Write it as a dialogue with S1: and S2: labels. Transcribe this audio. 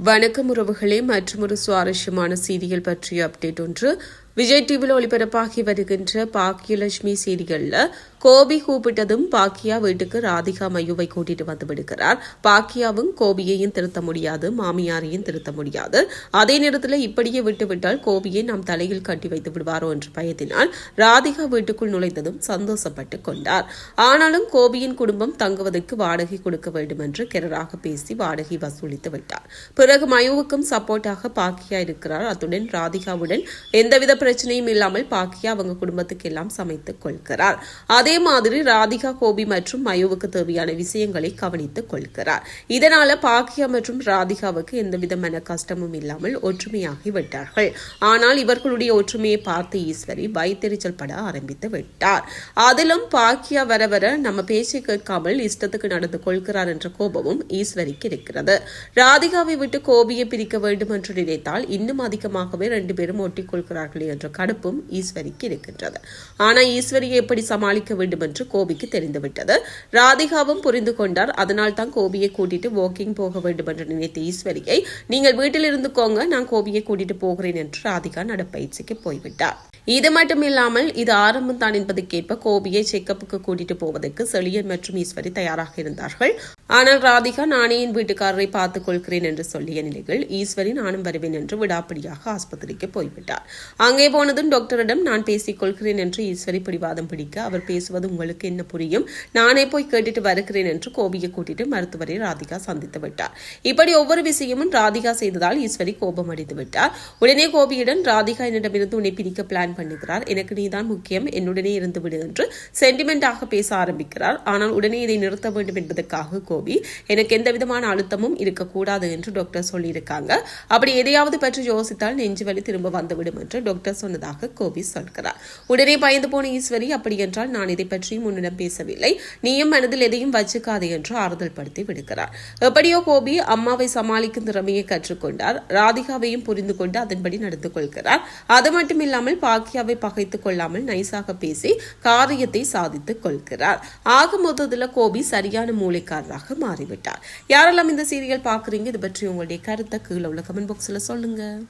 S1: வணக்கம் உறவுகளே மற்றும் ஒரு சுவாரஸ்யமான செய்திகள் பற்றிய அப்டேட் ஒன்று விஜய் டிவியில் ஒளிபரப்பாகி வருகின்ற பாக்கியலட்சுமி சீரியல்ல கோபி கூப்பிட்டதும் பாக்கியா வீட்டுக்கு ராதிகா மையுவை கூட்டிட்டு வந்து விடுகிறார். பாக்கியாவும் கோபியையும் திருத்த முடியாது மாமியாரையும் திருத்த முடியாது. அதே நேரத்தில் இப்படியே விட்டுவிட்டால் கோபியை நாம் தலையில் கட்டி வைத்து விடுவாரோ என்று பயத்தினால் ராதிகா வீட்டுக்குள் நுழைந்ததும் சந்தோஷப்பட்டு கொண்டார். ஆனாலும் கோபியின் குடும்பம் தங்குவதற்கு வாடகை கொடுக்க வேண்டும் என்று கிரராக பேசி வாடகை வசூலித்து விட்டார். பிறகு மயுவுக்கும் சப்போர்ட்டாக பாக்கியா இருக்கிறார். அத்துடன் ராதிகாவுடன் எந்தவித பிரச்சனையும் இல்லாமல் பாக்கியா அவங்க குடும்பத்துக்கு எல்லாம் சமைத்துக் கொள்கிறார். அதே மாதிரி ராதிகா கோபி மற்றும் மயோவுக்கு தேவையான விஷயங்களை கவனித்துக் கொள்கிறார். இதனால பாக்கியா மற்றும் ராதிகாவுக்கு எந்த விதமான கஷ்டமும் இல்லாமல் ஒற்றுமையாகி விட்டார்கள். ஆனால் இவர்களுடைய ஒற்றுமையை பார்த்து ஈஸ்வரி வைத்தெரிச்சல் பட ஆரம்பித்து விட்டார். அதிலும் பாக்கியா வர வர நம்ம பேச்சை கேட்காமல் இஷ்டத்துக்கு நடந்து கொள்கிறார் என்ற கோபமும் ஈஸ்வரிக்கு இருக்கிறது. ராதிகாவை விட்டு கோபியை பிரிக்க வேண்டும் என்று நினைத்தால் இன்னும் அதிகமாகவே ரெண்டு பேரும் ஒட்டிக்கொள்கிறார்களே என்ற கடுப்பும் ஈஸ்வரிக்கு இருக்கின்றது. ஆனால் ஈஸ்வரியை எப்படி சமாளிக்க வேண்டும் என்று கோபிக்கு தெரிந்துவிட்டது. ராதிகாவும் புரிந்து கொண்டார். அதனால் தான் கோபியை கூட்டிட்டு வாக்கிங் போக வேண்டும் என்று நினைத்த ஈஸ்வரியை நீங்கள் வீட்டில் இருந்துக்கோங்க நான் கோபியை கூட்டிட்டு போகிறேன் என்று ராதிகா நடப்பயிற்சிக்கு போய்விட்டார். இது மட்டும் இல்லாமல் இது ஆரம்பம் தான் என்பதற்கேற்ப கோபியை செக்கப்புக்கு கூட்டிட்டு போவதற்கு செழியன் மற்றும் ஈஸ்வரி தயாராக இருந்தார்கள். ஆனால் ராதிகா நானே என் வீட்டுக்காரரை பார்த்துக் கொள்கிறேன் என்று சொல்லிய நிலையில் ஈஸ்வரி நானும் வருவேன் என்று விடாப்பிடியாக ஆஸ்பத்திரிக்கு போய்விட்டார். அங்கே போனதும் டாக்டரிடம் நான் பேசிக் கொள்கிறேன் என்று ஈஸ்வரி பிடிவாதம் பிடிக்க அவர் பேசுவது உங்களுக்கு என்ன புரியும்? நானே போய் கேட்டுட்டு வருகிறேன் என்று கோபியை கூட்டிட்டு மருத்துவரை ராதிகா சந்தித்து விட்டார். இப்படி ஒவ்வொரு விஷயமும் ராதிகா செய்ததால் ஈஸ்வரி கோபம் அடைந்து விட்டார். உடனே கோபியுடன் ராதிகா என்னிடமிருந்து உன்னை பிரிக்க பிளான் பண்ணுகிறார். எனக்கு நீதான் முக்கியம். என்னுடனே இருந்து விடு என்று சென்டிமெண்டாக பேச ஆரம்பிக்கிறார். ஆனால் உடனே இதை நிறுத்த வேண்டும் என்பதற்காக கோபி எனக்கு எந்த விதமான அழுத்தமும் இருக்கக்கூடாது என்று டாக்டர் சொல்லியிருக்காங்க. அப்படி எதையாவது பற்றி யோசித்தால் நெஞ்சு வலி திரும்ப வந்துவிடும் என்று டாக்டர் சொன்னதாக கோபி சொல்கிறார். உடனே பயந்து போன ஈஸ்வரி அப்படி என்றால் நான் இதை பற்றி உன்னிடம் பேசவில்லை. நீயும் மனதில் எதையும் வச்சுக்காதே என்று ஆறுதல் படுத்தி விடுகிறார். எப்படியோ கோபி அம்மாவை சமாளிக்கும் திறமையை கற்றுக்கொண்டார். ராதிகாவையும் புரிந்து கொண்டு அதன்படி நடந்து கொள்கிறார். அது மட்டும் இல்லாமல் பாக்கியாவை பகைத்துக் கொள்ளாமல் நைசாக பேசி காரியத்தை சாதித்துக் கொள்கிறார். ஆக மொத்தத்தில் கோபி சரியான மூளைக்காரராக மாறிவிட்டார். யாரெல்லாம் இந்த சீரியல் பார்க்குறீங்க? இது பற்றி உங்களுடைய கருத்தை கீழே உள்ள கமெண்ட் பாக்ஸில் சொல்லுங்க.